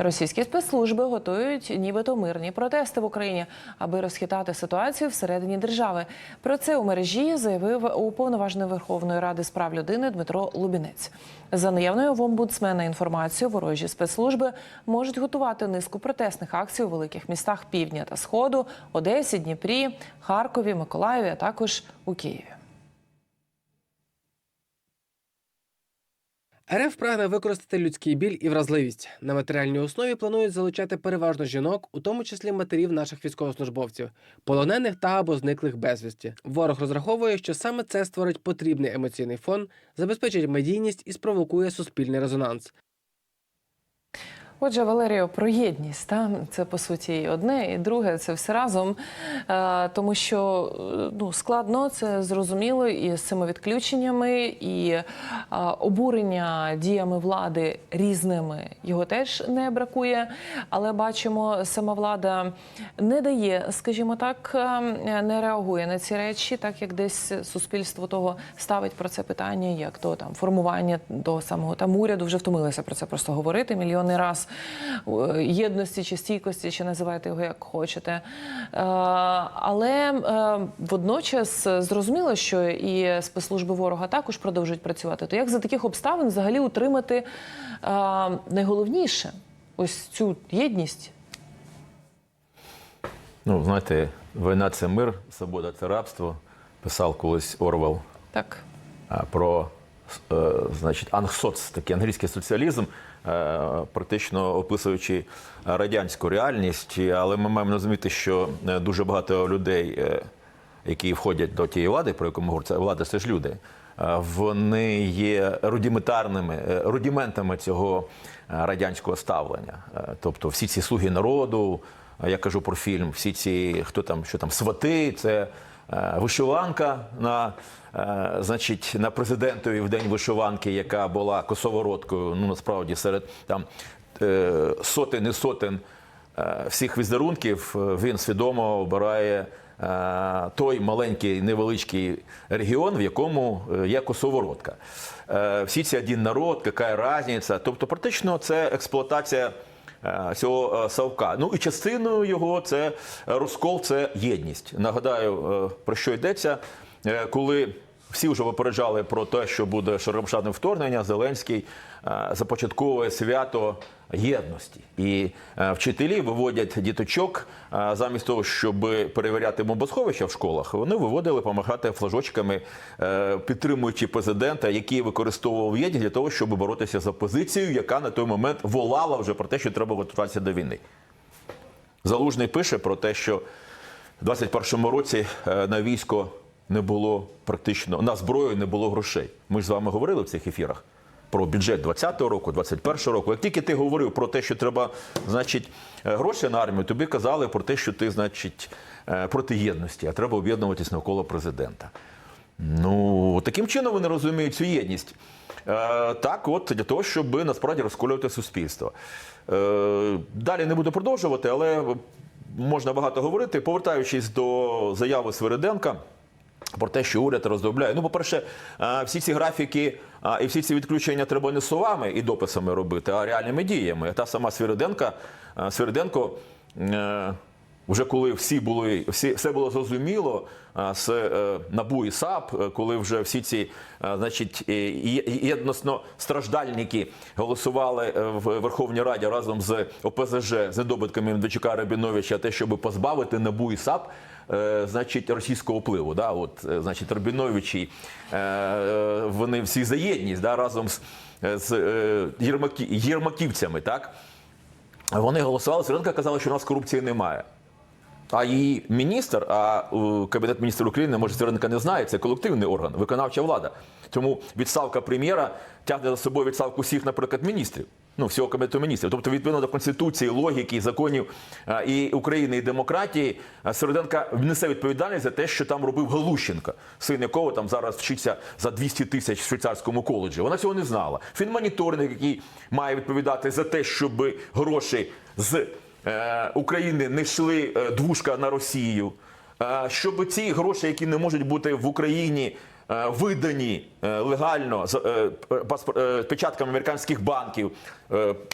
Російські спецслужби готують нібито мирні протести в Україні, аби розхитати ситуацію всередині держави. Про це у мережі заявив уповноважений Верховної Ради з прав людини Дмитро Лубінець. За наявною в омбудсмена інформацією, ворожі спецслужби можуть готувати низку протестних акцій у великих містах півдня та сходу, Одесі, Дніпрі, Харкові, Миколаєві, а також у Києві. РФ прагне використати людський біль і вразливість. На матеріальній основі планують залучати переважно жінок, у тому числі матерів наших військовослужбовців, полонених та або зниклих безвісті. Ворог розраховує, що саме це створить потрібний емоційний фон, забезпечить медійність і спровокує суспільний резонанс. Отже, Валерію, про єдність та це по суті і одне, і друге це все разом. Е, тому що е, ну складно це зрозуміло і з цими відключеннями, і е, обурення діями влади різними його теж не бракує. Але бачимо, сама влада не дає, скажімо так, не реагує на ці речі, так як десь суспільство того ставить про це питання, як то там формування того самого там уряду вже втомилися про це просто говорити мільйони раз єдності чи стійкості, чи називайте його як хочете. Е, Але е, водночас зрозуміло, що і спецслужби ворога також продовжують працювати. То як за таких обставин взагалі утримати е, найголовніше ось цю єдність? Ну, знаєте, війна це мир, свобода це рабство. Писав колись Орвел Так. про значить, ангсоц, такий англійський соціалізм, практично описуючи радянську реальність. Але ми маємо розуміти, що е, дуже багато людей, е, які входять до тієї влади, про яку ми говоримо, це влада це ж люди. е, Вони є рудиментарними е, рудиментами цього е, радянського ставлення. Е, Тобто всі ці слуги народу, е, я кажу про фільм, всі ці, хто там, що там, свати, це е, вишиванка на, е, значить, на президентові в день вишиванки, яка була косовородкою, ну насправді серед там е, сотень і сотень е, всіх візерунків е, він свідомо обирає е, той маленький невеличкий регіон, в якому е, є косовородка. Е, Всі ці один народ, яка різниця. Тобто, практично це експлуатація е, цього Савка. Ну і частиною його це розкол, це єдність. Нагадаю, е, про що йдеться, Е, коли. Всі вже попереджали про те, що буде широмшадне вторгнення. Зеленський е, започатковує свято єдності, і е, вчителі виводять діточок е, замість того, щоб перевіряти бомбосховища в школах. Вони виводили помагати флажочками, підтримуючи президента, який використовував єдність для того, щоб боротися з опозицією, яка на той момент волала вже про те, що треба готуватися до війни. Залужний пише про те, що в 21-му році на військо не було практично на зброю не було грошей. Ми ж з вами говорили в цих ефірах про бюджет 20-го року, 21-го року. Як тільки ти говорив про те, що треба, значить, е, гроші на армію, тобі казали про те, що ти, значить, е, проти єдності, а треба об'єднуватись навколо президента. Ну, таким чином вони розуміють цю єдність. Е, так, от для того, щоб насправді розколювати суспільство. Е, далі не буду продовжувати, але можна багато говорити. Повертаючись до заяви Свириденка. Про те, що уряд роздробляє. Ну, по-перше, е, всі ці графіки е, і всі ці відключення треба не словами і дописами робити, а реальними діями. Та сама Свириденка, е, Свириденко, вже коли всі були, всі, все було зрозуміло з НАБУ і САП, коли вже всі ці, значить, єдносно страждальники голосували в Верховній Раді разом з ОПЗЖ з недобитками Медведчука Рабіновича, те, щоб позбавити НАБУ і САП значить, російського впливу. Да? От, е, значить, Рабіновичі, е, е, вони всі за єдність да? разом з, з е, єрмаківцями. Так? Вони голосували, Сиренка казала, що у нас корупції немає. А її міністр, а е, Кабінет міністрів України, може, Сиренка не знає, це колективний орган, виконавча влада. Тому відставка прем'єра тягне за собою відставку всіх, наприклад, міністрів. Ну, всього кабінету міністрів. Тобто, відповідно до конституції, логіки, законів і України, і демократії, е, Сириденка несе відповідальність за те, що там робив Галущенко, син якого там зараз вчиться за 200 тисяч в швейцарському коледжі. Вона цього не знала. Фінмоніторинг, який має відповідати за те, щоб гроші з е, України не йшли е, двушка на Росію. Щоб ці гроші, які не можуть бути в Україні, видані е, легально з е, е, печатками американських банків,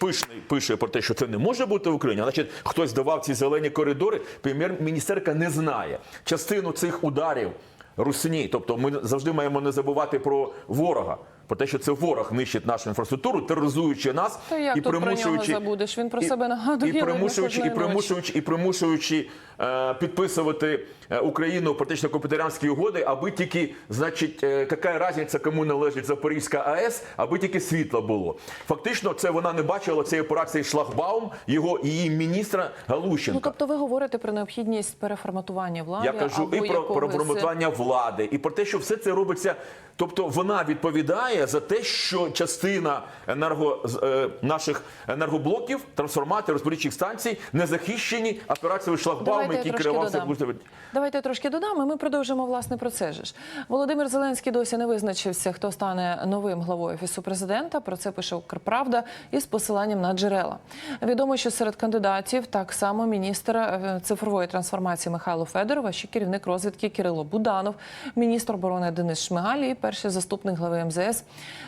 пишний пише, пише про те, що це не може бути в Україні. Значить, хтось давав ці зелені коридори. Прем'єр-міністерка не знає частину цих ударів. Русні, тобто ми завжди маємо не забувати про ворога, про те, що це ворог нищить нашу інфраструктуру, тероризуючи нас То як і тут про нього примушуючи забудеш? Він про і- себе нагадує і примушуючи, і примушуючи, і примушуючи е, підписувати е, Україну практично компетарянські угоди, аби тільки, значить, е, яка різниця, кому належить Запорізька АЕС, аби тільки світло було. Фактично, це вона не бачила цієї операції Шлагбаум, його і її міністра Галущенка. Ну тобто ви говорите про необхідність переформатування влади. Я кажу або і про, якогось- форматування влади, і про те, що все це робиться. Тобто вона відповідає за те, що частина енерго е, наших енергоблоків, трансформаторів, розподільчих станцій не захищені операцією шлагбаум, Давайте я який трошки керувався. Давайте я трошки додам, і ми продовжимо власне про це ж. Володимир Зеленський досі не визначився, хто стане новим главою офісу президента. Про це пише Укрправда із посиланням на джерела. Відомо, що серед кандидатів так само міністр е, цифрової трансформації Михайло Федоров, а ще керівник розвідки Кирило Буданов, міністр оборони Денис Шмигаль і перший заступник глави МЗС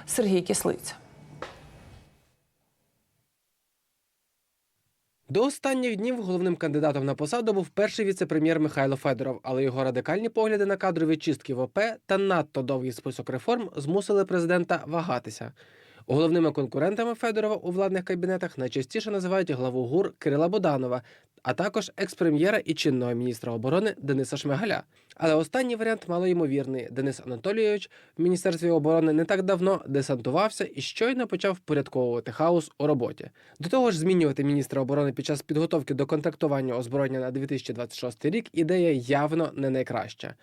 Сергій Кислиця. До останніх днів головним кандидатом на посаду був перший віце-прем'єр Михайло Федоров, але його радикальні погляди на кадрові чистки в ОП та надто довгий список реформ змусили президента вагатися. Головними конкурентами Федорова у владних кабінетах найчастіше називають главу ГУР Кирила Боданова, а також екс-прем'єра і чинного міністра оборони Дениса Шмигаля. Але останній варіант малоймовірний. Денис Анатолійович в міністерстві оборони не так давно десантувався і щойно почав впорядковувати хаос у роботі. До того ж, змінювати міністра оборони під час підготовки до контрактування озброєння на 2026 рік ідея явно не найкраща.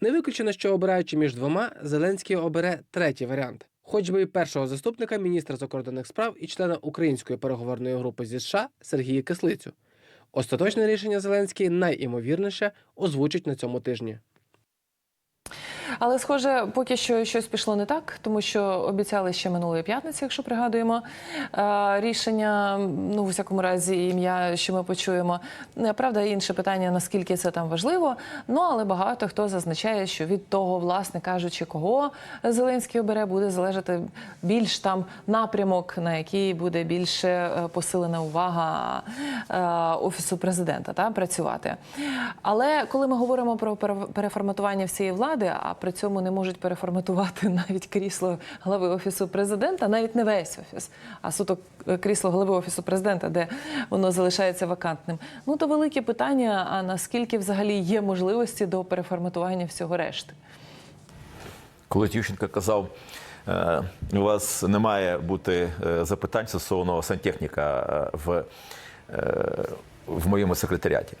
Не виключено, що обираючи між двома, Зеленський обере третій варіант. Хоч би і першого заступника міністра закордонних справ і члена української переговорної групи зі США Сергія Кислицю. Остаточне рішення Зеленський найімовірніше озвучить на цьому тижні. Але, схоже, поки що щось пішло не так, тому що обіцяли ще минулої п'ятниці, якщо пригадуємо е, рішення. Ну, в всякому разі, ім'я, що ми почуємо. Е, Правда, інше питання, наскільки це там важливо. Ну але багато хто зазначає, що від того, власне кажучи, кого Зеленський обере, буде залежати більш там напрямок, на який буде більше е, посилена увага офісу президента та працювати. Але коли ми говоримо про пере- переформатування всієї влади, а при цьому не можуть переформатувати навіть крісло глави офісу президента, навіть не весь офіс, а суто е, крісло голови офісу президента, де воно залишається вакантним. Ну то велике питання: а наскільки взагалі є можливості до переформатування всього решти? Коли Ющенко казав, е, у вас не має бути е, запитань стосовно сантехніка в, в моєму секретаріаті.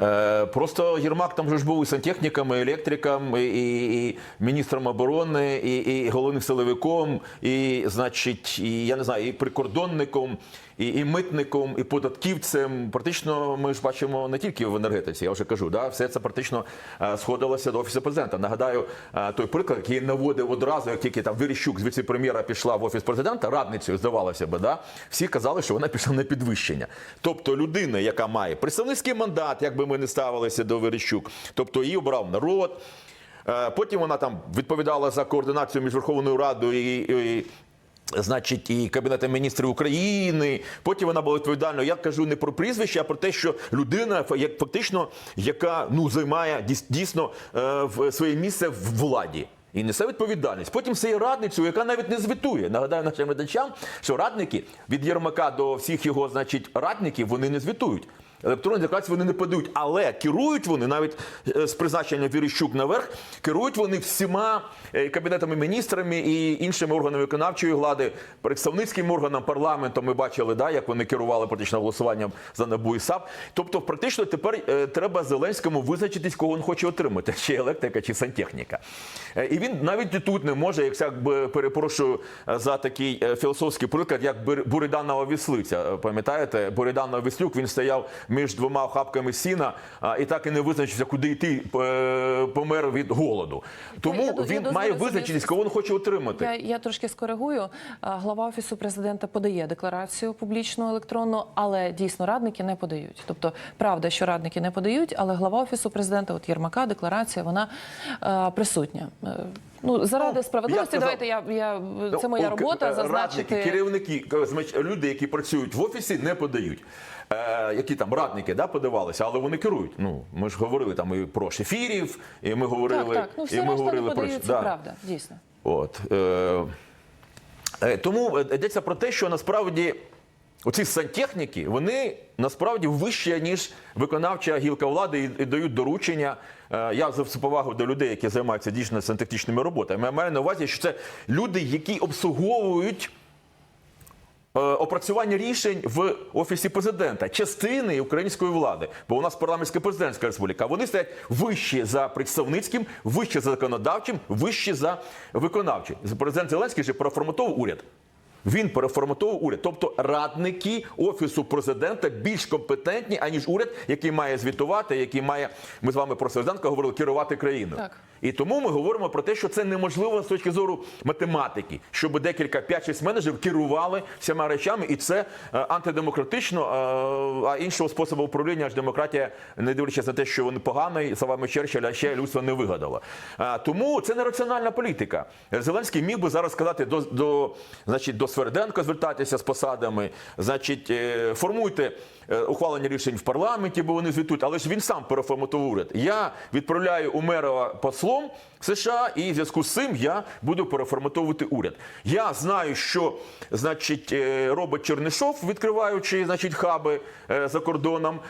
Е, Просто Єрмак там же ж був і сантехніком, і електриком, і, і, і міністром оборони, і, і головним силовиком, і, значить, і я не знаю, і прикордонником, і, і митником, і податківцем. Практично ми ж бачимо не тільки в енергетиці, я вже кажу, да, все це практично е, сходилося до офісу президента. Нагадаю, е, той приклад, який наводив одразу, як тільки там Віріщук з віце-прем'єра пішла в офіс президента, радницею здавалося би, да, всі казали, що вона пішла на підвищення. Тобто людина, яка має представницький мандат, як би ми не ставилися до Верещук, тобто її обрав народ. Е, Потім вона там відповідала за координацію між Верховною Радою і, і Значить, і Кабінетом міністрів України. Потім вона була відповідальною. Я кажу не про прізвище, а про те, що людина як фактично, яка ну займає дійсно е, своє місце в владі. І несе відповідальність. Потім це радницю, яка навіть не звітує. Нагадаю нашим глядачам, що радники від Єрмака до всіх його, значить, радників вони не звітують. Електронні декларації вони не подають, але керують вони навіть е, з призначення Вірищук наверх, керують вони всіма е, кабінетами міністрами і іншими органами виконавчої влади, представницьким органам, парламентом. Ми бачили, да, як вони керували практично голосуванням за НАБУ і САП. Тобто, практично тепер е, треба Зеленському визначитись, кого він хоче отримати, чи електрика, чи сантехніка. І він навіть і тут не може, як якби перепрошую за такий філософський приклад, як Бур- Буриданова віслиця. Пам'ятаєте, Буриданов Віслюк він стояв між двома охапками сіна а, і так і не визначився, куди йти, е, помер від голоду. Тому я до- я він має визначитись, кого він хоче отримати. Я, я трошки скоригую. Глава офісу президента подає декларацію публічну електронну, але дійсно радники не подають. Тобто, правда, що радники не подають, але глава офісу президента, от Єрмака, декларація, вона е, присутня. Е, Ну заради Ну, справедливості, я сказав- давайте я, я це моя Ну, робота. е, Зазначити Радники, керівники, е, люди, які працюють в офісі, не подають. Е, які там радники да, подавалися, але вони керують. Ну, ми ж говорили там і про шефірів, і ми говорили, так, так. Ну і ми говорили про це да. правда, дійсно. От, е, е, тому йдеться про те, що насправді оці сантехніки, вони насправді вищі, ніж виконавча гілка влади і, і дають доручення. Е, я за всю повагу до людей, які займаються дійсно сантехнічними роботами. Я маю на увазі, що це люди, які обслуговують. е, Опрацювання рішень в офісі президента, частини української влади, бо у нас парламентська президентська республіка. Вони стоять вище за представницьким, вище за законодавчим, вище за виконавчим. Президент Зеленський же переформатовував уряд. Він переформатовував уряд, тобто радники офісу президента більш компетентні, аніж уряд, який має звітувати, який має ми з вами про президентка говорили керувати країною. Так. І тому ми говоримо про те, що це неможливо з точки зору математики, щоб декілька 5-6 менеджерів керували всіма речами, і це е, антидемократично. е, А іншого способу управління аж демократія, не дивлячись на те, що вони поганий, словами Черчилля, ще людство не вигадало. Е, Тому це не раціональна політика. Зеленський міг би зараз сказати до, до, значить, до Сверденка звертатися з посадами, значить, е, формуйте е, ухвалення рішень в парламенті, бо вони звітують, але ж він сам переформатував уряд. Я відправляю Умерова послом США, і в зв'язку з цим я буду переформатовувати уряд. Я знаю, що значить е, робить Чернишов, відкриваючи значить хаби за кордоном.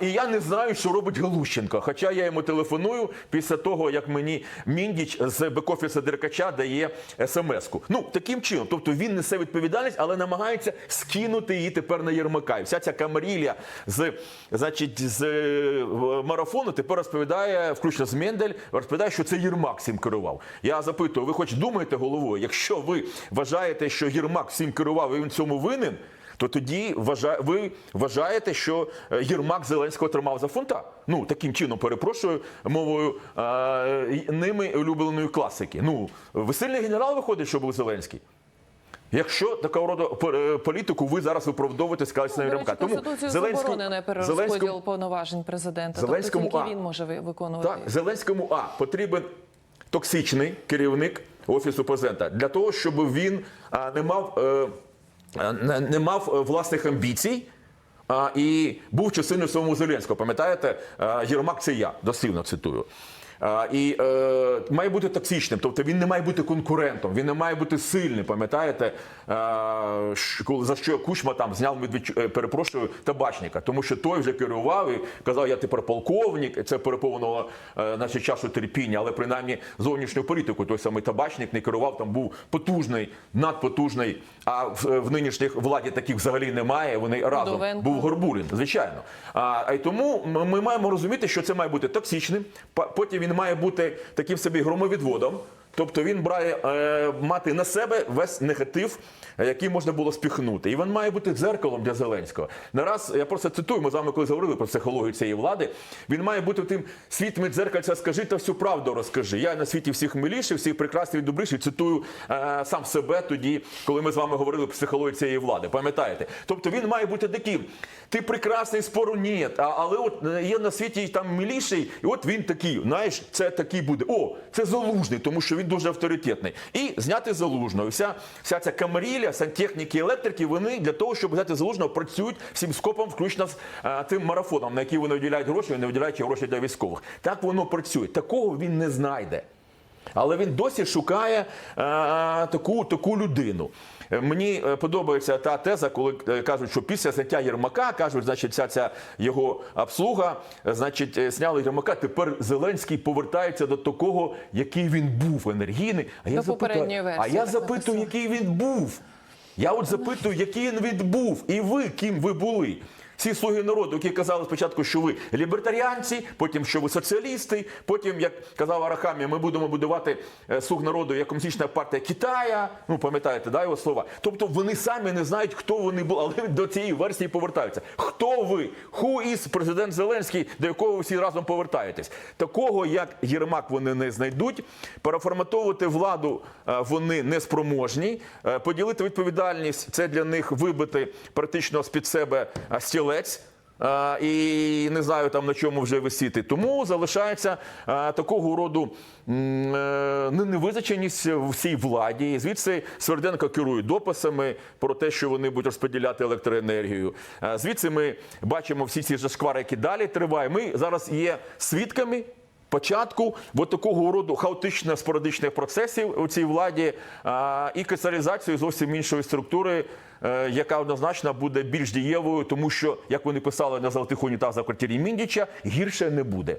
І я не знаю, що робить Галущенко. Хоча я йому телефоную після того, як мені Міндіч з бек-офісу Деркача дає смс-ку. Ну таким чином, тобто він несе відповідальність, але намагається скинути її тепер на Єрмака. І вся ця камарілля з значить з е, марафону тепер розповідає, включно з Мендель, розповідає, що це Єрмак всім керував. Я запитую, ви хоч думаєте головою, якщо ви вважаєте, що Єрмак всім керував і він цьому винен, то тоді ви вважаєте, що е, Єрмак Зеленського тримав за фунта. Ну таким чином перепрошую мовою е, ними улюбленої класики. Ну ви генерал виходить, що був Зеленський. Якщо такого роду е, політику ви зараз виправдовуєте сказати Ну, Єрмака. речі, Конституцію заборонений повноважень президента. Зеленському, тобто а. він може ви- виконувати. Так, Зеленському А потрібен токсичний керівник офісу президента для того, щоб він а, не мав, е, е, не, мав е, власних амбіцій. А, і був частиною самому Зеленського. Пам'ятаєте, а, Єрмак це я, дослівно цитую. І е, має бути токсичним, тобто він не має бути конкурентом, він не має бути сильним. Пам'ятаєте, е, коли за що Кучма там зняв Медведчу- е, перепрошую табачника, тому що той вже керував і казав, я тепер полковник. Це переповнило е, наче часу терпіння, але принаймні зовнішню політику той самий табачник не керував. Там був потужний, надпотужний. А в, в нинішніх владі таких взагалі немає. Вони разом Вдовенко. був Горбулін, звичайно. А, а й тому ми, ми маємо розуміти, що це має бути токсичним. Потім він має бути таким собі громовідводом. Тобто він має е, мати на себе весь негатив, е, який можна було спіхнути. І він має бути дзеркалом для Зеленського. Нараз, я просто цитую, ми з вами колись говорили про психологію цієї влади. Він має бути тим світми дзеркальця, скажи та всю правду розкажи. Я на світі всіх миліший, всіх прекрасний і добріший. Цитую е, сам себе тоді, коли ми з вами говорили про психологію цієї влади. Пам'ятаєте? Тобто він має бути таким. Ти прекрасний, спору ні. Але от е, є на світі там миліший, і от він такий. Знаєш, це такий буде. О, це залужний, тому що він дуже авторитетний. І зняти залужного. Вся, вся ця камарілля, сантехніки, електрики, вони для того, щоб взяти залужного, працюють всім скопом, включно з а, тим марафоном, на який вони виділяють гроші, не виділяють гроші для військових. Так воно працює. Такого він не знайде. Але він досі шукає е, таку, таку людину. Е, Мені е, подобається та теза, коли е, кажуть, що після зняття Єрмака, кажуть, значить, ця, ця його обслуга, е, значить, е, зняли Єрмака. Тепер Зеленський повертається до такого, який він був енергійний. А я До запитую, а я запитую, який він був. Я от запитую, який він був, і ви ким ви були. Ці слуги народу, які казали спочатку, що ви лібертаріанці, потім що ви соціалісти, потім, як казав Арахамі, ми будемо будувати е, слуг народу як комуністична партія Китая. Ну пам'ятаєте, да, його слова. Тобто вони самі не знають, хто вони були, але до цієї версії повертаються. Хто ви? Who is президент Зеленський, до якого ви всі разом повертаєтесь? Такого як Єрмак вони не знайдуть. Переформатовувати владу е, вони не спроможні. Е, Поділити відповідальність це для них вибити практично з під себе е, стілець. І не знаю там на чому вже висіти. Тому залишається такого роду е, невизначеність в цій владі. Звідси Сверденко керує дописами про те, що вони будуть розподіляти електроенергію. Звідси ми бачимо всі ці зашквари, які далі тривають. Ми зараз є свідками початку от такого роду хаотичних спорадичних процесів у цій владі і кристалізацію зовсім іншої структури, е, яка однозначно буде більш дієвою, тому що, як вони писали на золотих унітазах квартирі Міндіча, гірше не буде.